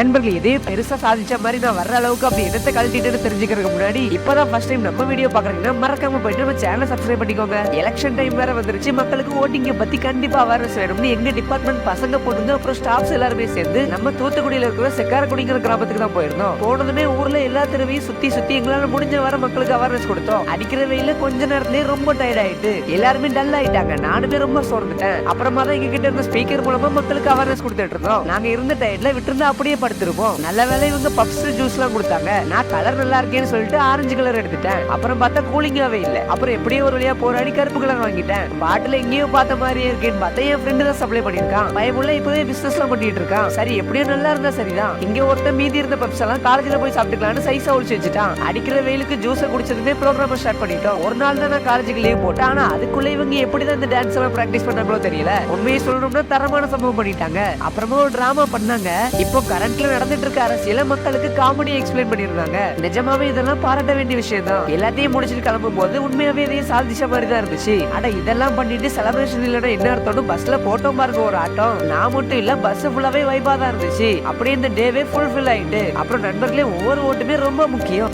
நண்பர்கள் இதே பெருசா சாதிச்ச மாதிரி நான் வர்ற அளவுக்கு அப்படி இடத்தை கழட்டிட்டு தெரிஞ்சுக்கிறதுக்கு முன்னாடி இப்பதான் ஃபர்ஸ்ட் டைம் நம்ம வீடியோ பாக்குறீங்கன்னா மறக்காம போயிட்டு நம்ம சேனல் சப்ஸ்கிரைப் பண்ணிக்கோங்க. எலெக்ஷன் டைம் வேற வந்துருச்சு மக்களுக்கு ஓட்டிங்க பத்தி கண்டிப்பா அவேர்னஸ் வேணும்னு எங்க டிபார்ட்மெண்ட் பசங்க பொண்ணுங்க அப்புறம் ஸ்டாஃப்ஸ் எல்லாருமே சேர்ந்து நம்ம தூத்துக்குடியில இருக்கிற செக்காரக்குடிங்கிற கிராமத்துக்கு தான் போயிருந்தோம். போனதுமே ஊர்ல எல்லா தெருவையும் சுத்தி சுத்தி எங்களால முடிஞ்ச வர மக்களுக்கு அவேர்னஸ் கொடுத்தோம். அடிக்கிற வெயில கொஞ்ச நேரத்திலேயே ரொம்ப டயர்ட் ஆயிட்டு எல்லாருமே டல் ஆயிட்டாங்க. நானுமே ரொம்ப சோர்ந்துட்டேன். அப்புறமா தான் எங்க கிட்ட இருந்த ஸ்பீக்கர் மூலமா மக்களுக்கு அவேர்னஸ் கொடுத்துட்டு இருந்தோம். நாங்க இருந்த டயர்ட்ல விட்டுருந்தா அப்படியே படுத்திருப்போம் நல்ல வேலை இவங்க பப்ஸ் ஜூஸ் எல்லாம் கொடுத்தாங்க. நான் கலர் நல்லா இருக்கேன்னு சொல்லிட்டு ஆரஞ்சு கலர் எடுத்துட்டேன். அப்புறம் பார்த்தா கூலிங்காவே இல்ல. அப்புறம் எப்படியோ ஒரு வழியா போராடி கருப்பு கலர் வாங்கிட்டேன். பாட்டில் எங்கேயோ பார்த்த மாதிரியே இருக்கேன்னு பார்த்தா என் ஃப்ரெண்டு தான் சப்ளை பண்ணிருக்கான் பயமுள்ள இப்பவே பிசினஸ் எல்லாம் பண்ணிட்டு இருக்கான். சரி எப்படியோ நல்லா இருந்தா சரிதான். இங்க ஒருத்தன் மீதி இருந்த பப்ஸ் எல்லாம் காலேஜ்ல போய் சாப்பிட்டுக்கலாம்னு சைஸா ஒழிச்சு வச்சுட்டான். அடிக்கிற வெயிலுக்கு ஜூஸை குடிச்சதுமே ப்ரோக்ராம் ஸ்டார்ட் பண்ணிட்டோம். ஒரு நாள் தான் நான் காலேஜுக்கு லீவ் போட்டேன். ஆனா அதுக்குள்ள இவங்க எப்படி தான் இந்த டான்ஸ் எல்லாம் பிராக்டிஸ் பண்ணாங்களோ தெரியல. உண்மையை சொல்லணும்னா தரமான சம்பவம் பண்ணிட்டாங்க. அப்புறமா ஒரு டிராமா பண்ணாங்க. இப்போ கரண்ட் கரண்ட்ல நடந்துட்டு இருக்க அரசியல மக்களுக்கு காமெடி எக்ஸ்பிளைன் பண்ணிருந்தாங்க. நிஜமாவே இதெல்லாம் பாராட்ட வேண்டிய விஷயம் தான் எல்லாத்தையும் முடிச்சிட்டு கிளம்பும் போது உண்மையாவே இதையும் சாதிச்ச மாதிரி தான் இருந்துச்சு. ஆனா இதெல்லாம் பண்ணிட்டு செலிப்ரேஷன் இல்லைன்னா என்ன அர்த்தம் பஸ்ல போட்டோம் பாருங்க ஒரு ஆட்டம். நான் மட்டும் இல்ல பஸ் ஃபுல்லாவே வைபா தான் இருந்துச்சு. அப்படியே இந்த டேவே ஃபுல்ஃபில் ஆயிட்டு. அப்புறம் நண்பர்களே ஒவ்வொரு ஓட்டுமே ரொம்ப முக்கியம்.